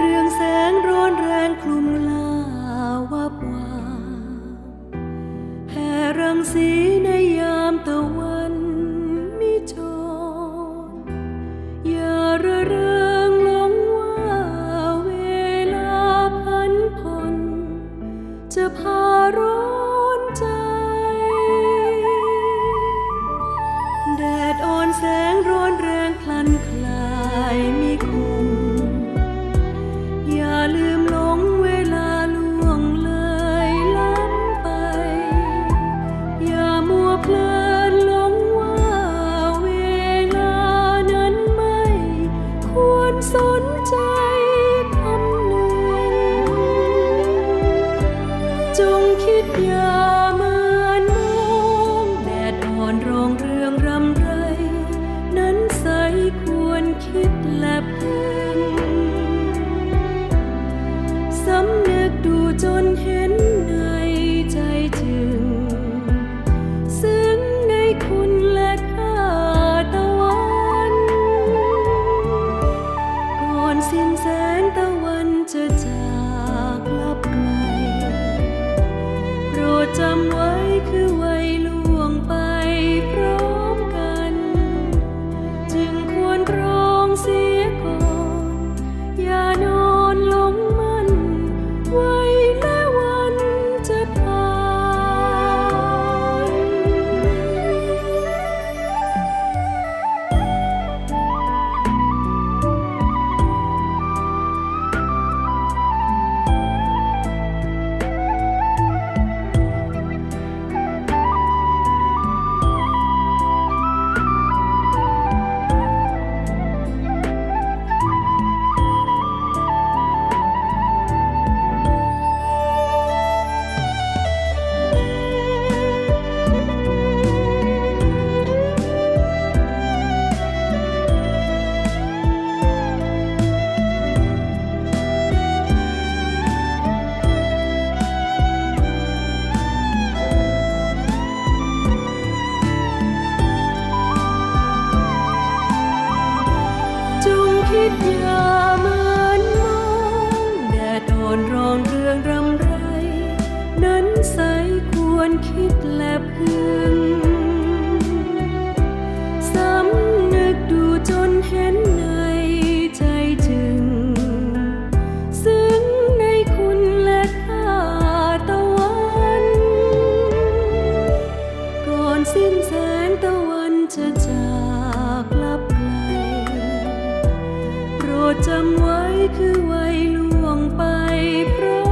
เรื่องแสงร้อนแรงคลุมลาวับวาแผ่รังสีในยามตะวันมิจรอย่าระเริงหลงว่าเวลาพันพนจะพาร้อนใจ แดดอ่อนแสงร้อนแรงคลันคลายมีคม cool. วิทามืมองแดดอ่อนรองเรืองรำไร นั้นใสควรคิดและพึง จำไว้คือไว้ล่วงไปเพราะ